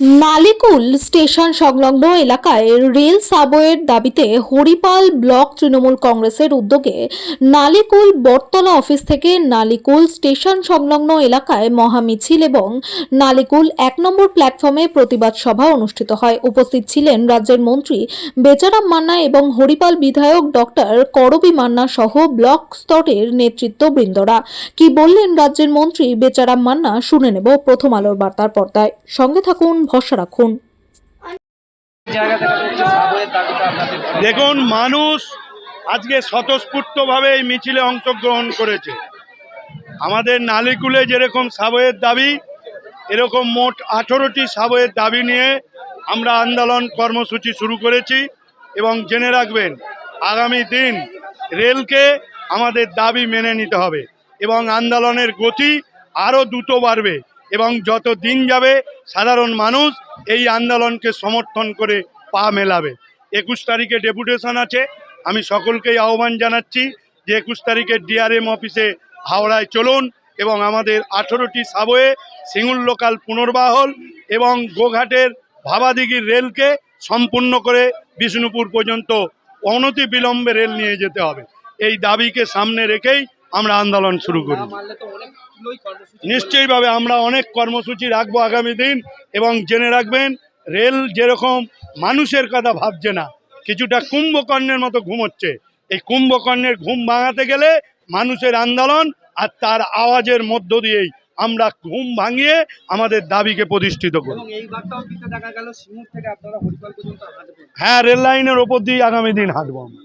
Nalikul station সংলগ্ন এলাকায় rail সাবওয়ের দাবিতে হরিপাল ব্লক তৃণমূল কংগ্রেসের উদ্যোগে নালিকুল বটতলা অফিস থেকে নালিকুল স্টেশন সংলগ্ন এলাকায় মহামিছিল এবং নালিকুল এক নম্বর প্ল্যাটফর্মে প্রতিবাদ সভা অনুষ্ঠিত হয়। উপস্থিত ছিলেন রাজ্যের মন্ত্রী বেচারাম মান্না এবং হরিপাল বিধায়ক ডক্টর করবি মান্না সহ ব্লক স্তরের নেতৃত্ববৃন্দরা। কি বললেন রাজ্যের মন্ত্রী বেচারাম মান্না? শুনে নেব প্রথম আলোর বার্তার পর্দায়। সঙ্গে থাকুন ভরসা রাখুন। দেখুন, মানুষ আজকে স্বতঃস্ফূর্তভাবে এই মিছিলে অংশগ্রহণ করেছে। আমাদের নালিকুলে যেরকম সাবয়ের দাবি, এরকম মোট আঠেরোটি সাবয়ের দাবি নিয়ে আমরা আন্দোলন কর্মসূচি শুরু করেছি এবং জেনে রাখবেন, আগামী দিন রেলকে আমাদের দাবি মেনে নিতে হবে এবং আন্দোলনের গতি আরও দ্রুত বাড়বে। এবং যত দিন যাবে সাধারণ মানুষ এই আন্দোলনকে সমর্থন করে পা মেলাবে। একুশ তারিখে ডেপুটেশন আছে। আমি সকলকেই আহ্বান জানাচ্ছি যে একুশ তারিখে ডিআরএম অফিসে হাওড়ায় চলুন এবং আমাদের আঠেরোটি সাবয়ে সিঙ্গুল লোকাল পুনর্বাহল এবং গোঘাটের ভাবাদিঘির রেলকে সম্পূর্ণ করে বিষ্ণুপুর পর্যন্ত অনতি বিলম্বে রেল নিয়ে যেতে হবে। এই দাবিকে সামনে রেখেই আমরা আন্দোলন শুরু করি। নিশ্চয়ইভাবে আমরা অনেক কর্মসূচি রাখব আগামী দিন এবং জেনে রাখবেন রেল যেরকম মানুষের কথা ভাবছে না কিছুটা কুম্ভকর্ণের মতো ঘুমোচ্ছে এই কুম্ভকর্ণের ঘুম ভাঙাতে গেলে মানুষের আন্দোলন আর তার আওয়াজের মধ্য দিয়েই আমরা ঘুম ভাঙিয়ে আমাদের দাবিকে প্রতিষ্ঠিত করি। হ্যাঁ রেল লাইনের ওপর দিয়ে আগামী দিন হাঁটবো আমরা।